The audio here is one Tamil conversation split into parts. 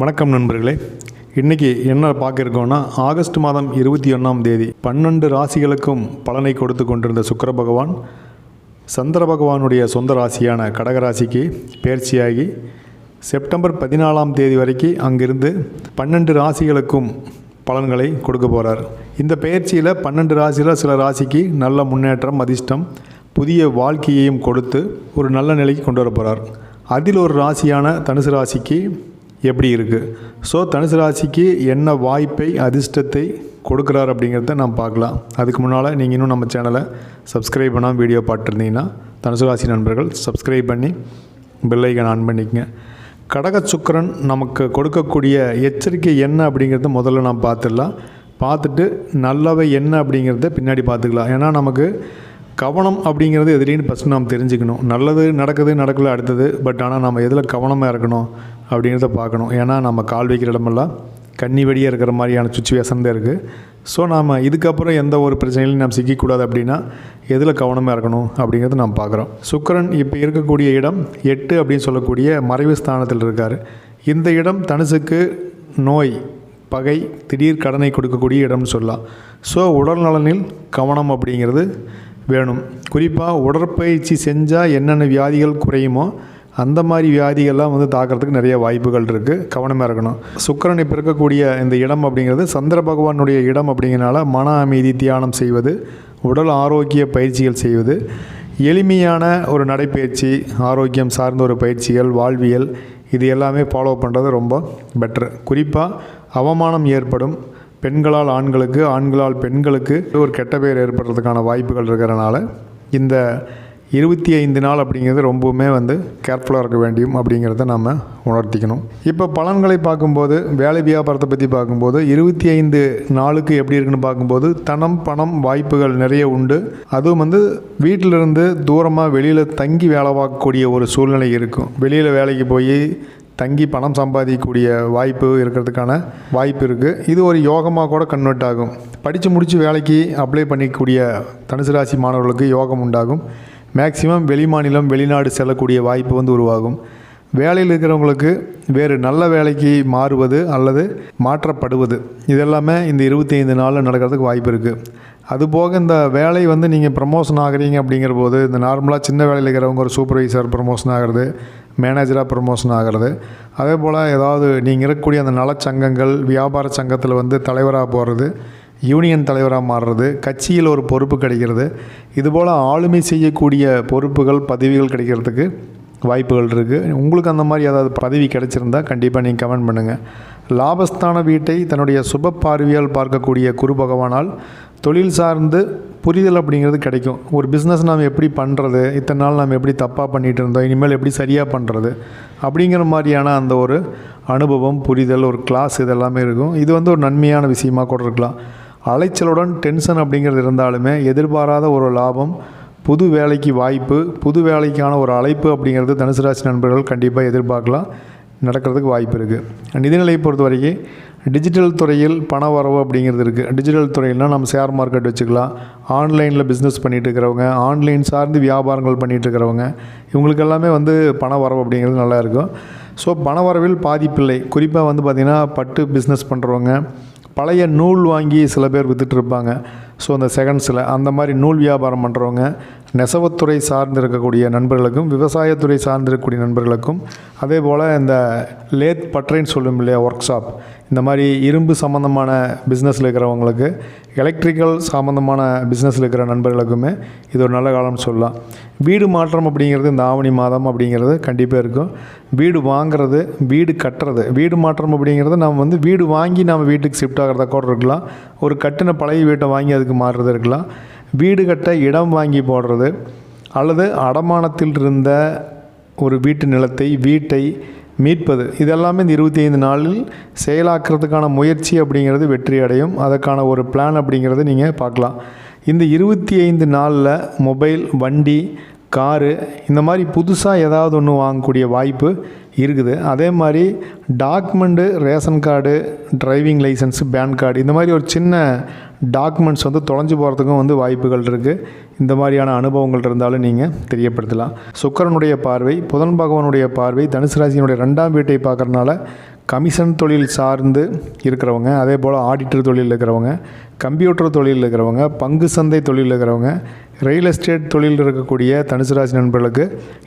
வணக்கம் நண்பர்களே. இன்றைக்கி என்ன பார்க்க இருக்கோம்னா ஆகஸ்ட் மாதம் இருபத்தி ஒன்றாம் தேதி பன்னெண்டு ராசிகளுக்கும் பலனை கொடுத்து கொண்டிருந்த சுக்கர பகவான் சந்திர பகவானுடைய சொந்த ராசியான கடகராசிக்கு பயிற்சியாகி செப்டம்பர் பதினாலாம் தேதி வரைக்கும் அங்கிருந்து பன்னெண்டு ராசிகளுக்கும் பலன்களை கொடுக்க போகிறார் இந்த பயிற்சியில் பன்னெண்டு ராசியில் சில ராசிக்கு நல்ல முன்னேற்றம் அதிர்ஷ்டம் புதிய வாழ்க்கையையும் கொடுத்து ஒரு நல்ல நிலைக்கு கொண்டு வர போகிறார் அதில் ஒரு ராசியான தனுசு ராசிக்கு எப்படி இருக்குது ஸோ தனுசு ராசிக்கு என்ன வாய்ப்பை அதிர்ஷ்டத்தை கொடுக்குறார் அப்படிங்கிறத நாம் பார்க்கலாம். அதுக்கு முன்னால் நீங்கள் இன்னும் நம்ம சேனலை சப்ஸ்கிரைப் பண்ணால் வீடியோ பார்த்துருந்தீங்கன்னா தனுசு ராசி நண்பர்கள் சப்ஸ்கிரைப் பண்ணி பெல் ஆன் பண்ணிக்கங்க. கடக சுக்கிரன் நமக்கு கொடுக்கக்கூடிய எச்சரிக்கை என்ன அப்படிங்கிறத முதல்ல நாம் பார்த்துடலாம். பார்த்துட்டு நல்லவை என்ன அப்படிங்கிறத பின்னாடி பார்த்துக்கலாம். ஏன்னா நமக்கு கவனம் அப்படிங்கிறது எதிரின்னு ஃபஸ்ட் நாம் தெரிஞ்சுக்கணும். நல்லது நடக்குது நடக்கல அடுத்தது. பட் ஆனால் நம்ம எதில் கவனமாக இருக்கணும்? அப்படிங்கிறத பார்க்கணும். ஏன்னா நம்ம கால் வைக்கிற இடமெல்லாம் கண்ணி வெடியாக இருக்கிற மாதிரியான சுச்சுவேஷன் தான் இருக்குது ஸோ நாம் இதுக்கப்புறம் எந்த ஒரு பிரச்சனையிலையும் நாம் சிக்கிக்கூடாது அப்படின்னா எதில் கவனமாக இருக்கணும் அப்படிங்கிறத நாம் பார்க்குறோம். சுக்கரன் இப்போ இருக்கக்கூடிய இடம் எட்டு அப்படின்னு சொல்லக்கூடிய மறைவு ஸ்தானத்தில் இருக்கார். இந்த இடம் தனுசுக்கு நோய் பகை திடீர் கடனை கொடுக்கக்கூடிய இடம்னு சொல்லலாம். ஸோ உடல் நலனில் கவனம் அப்படிங்கிறது வேணும். குறிப்பாக உடற்பயிற்சி செஞ்சால் என்னென்ன வியாதிகள் குறையுமோ அந்த மாதிரி வியாதிகள்லாம் வந்து தாக்கிறதுக்கு நிறைய வாய்ப்புகள் இருக்குது கவனமாக இருக்கணும். சுக்கிரன் இப்போ இருக்கக்கூடிய இந்த இடம் அப்படிங்கிறது சந்திர பகவானுடைய இடம் அப்படிங்கிறனால மன அமைதி தியானம் செய்வது உடல் ஆரோக்கிய பயிற்சிகள் செய்வது எளிமையான ஒரு நடைப்பயிற்சி ஆரோக்கியம் சார்ந்த ஒரு பயிற்சிகள் வாழ்வியல் இது எல்லாமே ஃபாலோ பண்ணுறது ரொம்ப பெட்ரு குறிப்பாக அவமானம் ஏற்படும். பெண்களால் ஆண்களுக்கு ஆண்களால் பெண்களுக்கு ஒரு கெட்ட பெயர் ஏற்படுறதுக்கான வாய்ப்புகள் இருக்கிறனால இந்த இருபத்தி ஐந்து நாள் அப்படிங்கிறது ரொம்பவுமே வந்து கேர்ஃபுல்லாக இருக்க வேண்டியும் அப்படிங்கிறத நம்ம உணர்த்திக்கணும். இப்போ பலன்களை பார்க்கும்போது வேலை வியாபாரத்தை பற்றி பார்க்கும்போது இருபத்தி ஐந்து நாளுக்கு எப்படி இருக்குன்னு பார்க்கும்போது தனம் பணம் வாய்ப்புகள் நிறைய உண்டு. அதுவும் வந்து வீட்டிலிருந்து தூரமாக வெளியில் தங்கி வேலை பார்க்கக்கூடிய ஒரு சூழ்நிலை இருக்கும். வெளியில் வேலைக்கு போய் தங்கி பணம் சம்பாதிக்கக்கூடிய வாய்ப்பு இருக்கிறதுக்கான வாய்ப்பு இருக்குது இது ஒரு யோகமாக கூட கன்வெர்ட் ஆகும். படித்து முடித்து வேலைக்கு அப்ளை பண்ணிக்கூடிய தனுசு ராசி மாணவர்களுக்கு யோகம் உண்டாகும். மேக்சிமம் வெளிமாநிலம் வெளிநாடு செல்லக்கூடிய வாய்ப்பு வந்து உருவாகும். வேலையில் இருக்கிறவங்களுக்கு வேறு நல்ல வேலைக்கு மாறுவது அல்லது மாற்றப்படுவது இதெல்லாமே இந்த இருபத்தி ஐந்து நாளில் நடக்கிறதுக்கு வாய்ப்பு இருக்குது அதுபோக இந்த வேலை வந்து நீங்கள் ப்ரமோஷன் ஆகுறீங்க அப்படிங்கிற போது இந்த நார்மலாக சின்ன வேலையில் இருக்கிறவங்க ஒரு சூப்பர்வைசர் ப்ரமோஷன் ஆகிறது மேனேஜராக ப்ரமோஷன் ஆகிறது அதே போல் ஏதாவது நீங்கள் இருக்கக்கூடிய அந்த நலச்சங்கங்கள் வியாபார சங்கத்தில் வந்து தலைவராக போகிறது யூனியன் தலைவராக மாறுறது கட்சியில் ஒரு பொறுப்பு கிடைக்கிறது. இதுபோல் ஆளுமை செய்யக்கூடிய பொறுப்புகள் பதவிகள் கிடைக்கிறதுக்கு வாய்ப்புகள் இருக்குது உங்களுக்கு அந்த மாதிரி ஏதாவது பதவி கிடைச்சிருந்தா கண்டிப்பாக நீங்கள் கமெண்ட் பண்ணுங்கள் லாபஸ்தான வீட்டை தன்னுடைய சுப பார்வையால் பார்க்கக்கூடிய குரு பகவானால் தொழில் சார்ந்து புரிதல் அப்படிங்கிறது கிடைக்கும். ஒரு பிஸ்னஸ் நாம் எப்படி பண்ணுறது இத்தனை நாள் நாம் எப்படி தப்பாக பண்ணிகிட்டு இருந்தோம் இனிமேல் எப்படி சரியாக பண்ணுறது அப்படிங்கிற மாதிரியான அந்த ஒரு அனுபவம் புரிதல் ஒரு கிளாஸ் இதெல்லாமே இருக்கும். இது வந்து ஒரு நன்மையான விஷயமாக கூட இருக்கலாம். அலைச்சலுடன் டென்ஷன் அப்படிங்கிறது இருந்தாலுமே எதிர்பாராத ஒரு லாபம் புது வேலைக்கு வாய்ப்பு புது வேலைக்கான ஒரு அழைப்பு அப்படிங்கிறது தனுசு ராசி நண்பர்கள் கண்டிப்பாக எதிர்பார்க்கலாம். நடக்கிறதுக்கு வாய்ப்பு இருக்குது நிதிநிலையை பொறுத்த வரைக்கும் டிஜிட்டல் துறையில் பண வரவு அப்படிங்கிறது இருக்குது டிஜிட்டல் துறையில்னால் நம்ம ஷேர் மார்க்கெட் வச்சுக்கலாம். ஆன்லைனில் பிஸ்னஸ் பண்ணிகிட்டு இருக்கிறவங்க ஆன்லைன் சார்ந்து வியாபாரங்கள் பண்ணிகிட்டு இருக்கிறவங்க இவங்களுக்கு எல்லாமே வந்து பண வரவு அப்படிங்கிறது நல்லா இருக்கும். ஸோ பண வரவில் பாதிப்பில்லை. குறிப்பாக வந்து பார்த்திங்கன்னா பட்டு பிஸ்னஸ் பண்ணுறவங்க பழைய நூல் வாங்கி சில பேர் விற்றுட்ருப்பாங்க ஸோ அந்த செகண்ட்ஸில் அந்த மாதிரி நூல் வியாபாரம் பண்ணுறவங்க நெசவுத்துறை சார்ந்து இருக்கக்கூடிய நண்பர்களுக்கும் விவசாயத்துறை சார்ந்து இருக்கக்கூடிய நண்பர்களுக்கும் அதே போல் இந்த லேத் பட்டறைன்னு சொல்லும் இல்லையா ஒர்க் ஷாப் இந்த மாதிரி இரும்பு சம்மந்தமான பிஸ்னஸில் இருக்கிறவங்களுக்கு எலக்ட்ரிக்கல் சம்மந்தமான பிஸ்னஸில் இருக்கிற நண்பர்களுக்குமே இது ஒரு நல்ல காலம்னு சொல்லலாம். வீடு மாற்றம் அப்படிங்கிறது இந்த ஆவணி மாதம் அப்படிங்கிறது கண்டிப்பாக இருக்கும். வீடு வாங்குறது வீடு கட்டுறது. வீடு மாற்றம் அப்படிங்கிறது நம்ம வந்து வீடு வாங்கி நம்ம வீட்டுக்கு ஷிஃப்ட் ஆகிறதா கூட இருக்கலாம். ஒரு கட்டின பழைய வீட்டை வாங்கி அதுக்கு மாறுறது இருக்கலாம். வீடு கட்ட இடம் வாங்கி போடுறது அல்லது அடமானத்தில் இருந்த ஒரு வீட்டு நிலத்தை வீட்டை மீட்பது. இதெல்லாமே இந்த இருபத்தி ஐந்து நாளில் செயலாக்குறதுக்கான முயற்சி அப்படிங்கிறது வெற்றி அடையும். அதற்கான ஒரு பிளான் அப்படிங்கிறது நீங்கள் பார்க்கலாம். இந்த இருபத்தி ஐந்து நாளில் மொபைல் வண்டி காரு இந்த மாதிரி புதுசாக ஏதாவது ஒன்று வாங்கக்கூடிய வாய்ப்பு இருக்குது. அதே மாதிரி document ration card driving licence PAN card இந்த மாதிரி ஒரு சின்ன டாக்குமெண்ட்ஸ் வந்து தொலைஞ்சு போகிறதுக்கும் வந்து வாய்ப்புகள் இருக்குது இந்த மாதிரியான அனுபவங்கள் இருந்தாலும் நீங்கள் தெரியப்படுத்தலாம். சுக்கரனுடைய பார்வை புதன் பகவானுடைய பார்வை தனுசு ராசியினுடைய ரெண்டாம் வீட்டை பார்க்குறனால கமிஷன் தொழில் சார்ந்து இருக்கிறவங்க அதே போல் ஆடிட்டர் தொழில் இருக்கிறவங்க கம்ப்யூட்டர் தொழில் இருக்கிறவங்க பங்கு சந்தை தொழில் இருக்கிறவங்க ரியல் எஸ்டேட் தொழில் இருக்கக்கூடிய தனுசு ராசி நண்பர்களுக்கு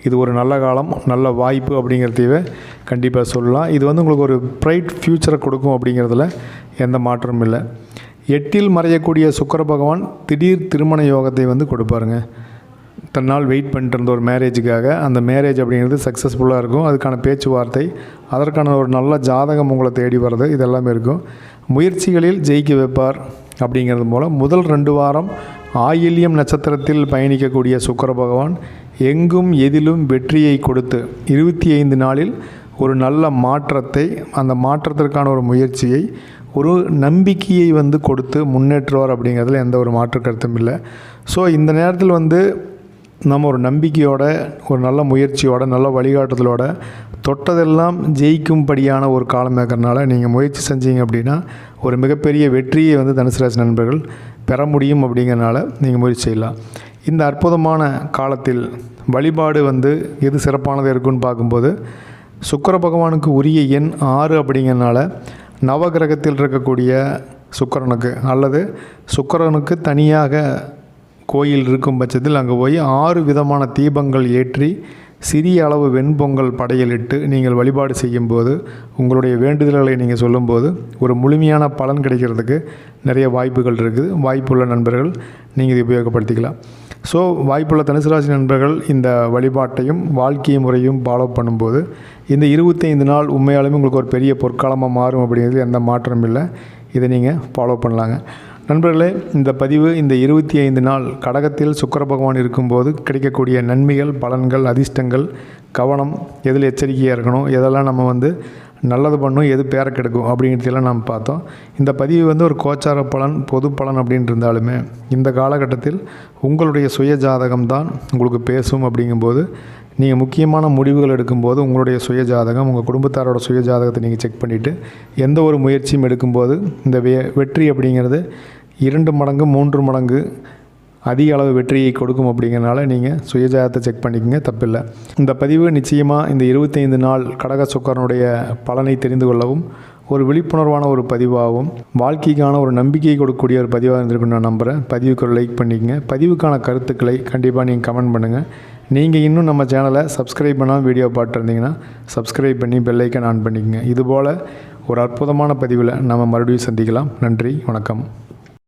இது ஒரு நல்ல காலம் நல்ல வாய்ப்பு அப்படிங்கிறதைய கண்டிப்பாக சொல்லலாம். இது வந்து உங்களுக்கு ஒரு ப்ரைட் ஃப்யூச்சரை கொடுக்கும் அப்படிங்கிறதுல எந்த மாற்றமும் இல்லை. எட்டில் மறையக்கூடிய சுக்கர பகவான் திடீர் திருமண யோகத்தை வந்து கொடுப்பாருங்க. தன்னால் வெயிட் பண்ணிட்டு இருந்த ஒரு மேரேஜுக்காக அந்த மேரேஜ் அப்படிங்கிறது சக்ஸஸ்ஃபுல்லாக இருக்கும். அதுக்கான பேச்சுவார்த்தை அதற்கான ஒரு நல்ல ஜாதகம் உங்களை தேடி வர்றது இதெல்லாமே இருக்கும். முயற்சிகளில் ஜெயிக்க வைப்பார் அப்படிங்கிறது மூலம் முதல் ரெண்டு வாரம் ஆயில்யம் நட்சத்திரத்தில் பயணிக்கக்கூடிய சுக்கர பகவான் எங்கும் எதிலும் வெற்றியை கொடுத்து இருபத்தி ஐந்து நாளில் ஒரு நல்ல மாற்றத்தை அந்த மாற்றத்திற்கான ஒரு முயற்சியை ஒரு நம்பிக்கையை வந்து கொடுத்து முன்னேற்றுவார் அப்படிங்கிறதுல எந்த ஒரு மாற்று கருத்தும் இல்லை. ஸோ இந்த நேரத்தில் வந்து நம்ம ஒரு நம்பிக்கையோட ஒரு நல்ல முயற்சியோட நல்ல வழிகாட்டுதலோட தொட்டதெல்லாம் ஜெயிக்கும்படியான ஒரு காலம் இருக்கிறனால நீங்கள் முயற்சி செஞ்சீங்க அப்படின்னா ஒரு மிகப்பெரிய வெற்றியை வந்து தனுசு நண்பர்கள் பெற முடியும் அப்படிங்கிறனால நீங்கள் முயற்சி செய்யலாம். இந்த அற்புதமான காலத்தில் வழிபாடு வந்து எது சிறப்பானது இருக்குன்னு பார்க்கும்போது சுக்கர பகவானுக்கு உரிய எண் ஆறு அப்படிங்கிறனால நவகிரகத்தில் இருக்கக்கூடிய சுக்கரனுக்கு அல்லது சுக்கரனுக்கு தனியாக கோயில் இருக்கும் பட்சத்தில் அங்கே போய் ஆறு விதமான தீபங்கள் ஏற்றி சிறிய அளவு வெண்பொங்கல் படையலிட்டு நீங்கள் வழிபாடு செய்யும்போது உங்களுடைய வேண்டுதல்களை நீங்கள் சொல்லும்போது ஒரு முழுமையான பலன் கிடைக்கிறதுக்கு நிறைய வாய்ப்புகள் இருக்குது. வாய்ப்புள்ள நண்பர்கள் நீங்கள் இதை உபயோகப்படுத்திக்கலாம். ஸோ வாய்ப்புள்ள தனுசுராசி நண்பர்கள் இந்த வழிபாட்டையும் வாழ்க்கை முறையும் ஃபாலோ பண்ணும்போது இந்த இருபத்தைந்து நாள் உண்மையாலுமே உங்களுக்கு ஒரு பெரிய பொற்காலமாக மாறும் அப்படிங்கிறது எந்த மாற்றமும் இல்லை. இதை நீங்கள் ஃபாலோ பண்ணலாங்க. நண்பர்களே இந்த பதிவு இந்த இருபத்தி ஐந்து நாள் கடகத்தில் சுக்கர பகவான் இருக்கும்போது கிடைக்கக்கூடிய நன்மைகள் பலன்கள் அதிர்ஷ்டங்கள் கவனம் எதில் எச்சரிக்கையாக இருக்கணும் எதெல்லாம் நம்ம வந்து நல்லது பண்ணும் எது பேர கெடுக்கும் அப்படிங்கிறதெல்லாம் நாம் பார்த்தோம். இந்த பதிவு வந்து ஒரு கோச்சார பலன் பொது பலன் அப்படின்னு இருந்தாலுமே இந்த காலகட்டத்தில் உங்களுடைய சுய ஜாதகம் தான் உங்களுக்கு பேசும் அப்படிங்கும்போது நீங்கள் முக்கியமான முடிவுகள் எடுக்கும்போது உங்களுடைய சுய ஜாதகம் உங்கள் குடும்பத்தாரோட சுய ஜாதகத்தை நீங்கள் செக் பண்ணிவிட்டு எந்த ஒரு முயற்சியும் எடுக்கும்போது இந்த வெ வெற்றி அப்படிங்கிறது இரண்டு மடங்கு மூன்று மடங்கு அதிக அளவு வெற்றியை கொடுக்கும் அப்படிங்கிறனால நீங்கள் சுயஜாதத்தை செக் பண்ணிக்கங்க தப்பில்லை. இந்த பதிவு நிச்சயமாக இந்த இருபத்தைந்து நாள் கடக சுக்கரனுடைய பலனை தெரிந்து கொள்ளவும் ஒரு விழிப்புணர்வான ஒரு பதிவாகவும் வாழ்க்கைக்கான ஒரு நம்பிக்கையை கொடுக்கக்கூடிய ஒரு பதிவாக இருந்திருக்குன்னு நான் நம்புகிறேன் பதிவுக்கு ஒரு லைக் பண்ணிக்கங்க. பதிவுக்கான கருத்துக்களை கண்டிப்பாக நீங்கள் கமெண்ட் பண்ணுங்கள் நீங்கள் இன்னும் நம்ம சேனலை சப்ஸ்கிரைப் பண்ணால் வீடியோ பார்த்துருந்தீங்கன்னா சப்ஸ்கிரைப் பண்ணி பெல்லைக்கன் ஆன் பண்ணிக்கங்க. இதுபோல் ஒரு அற்புதமான பதிவில் நம்ம மறுபடியும் சந்திக்கலாம். நன்றி வணக்கம்.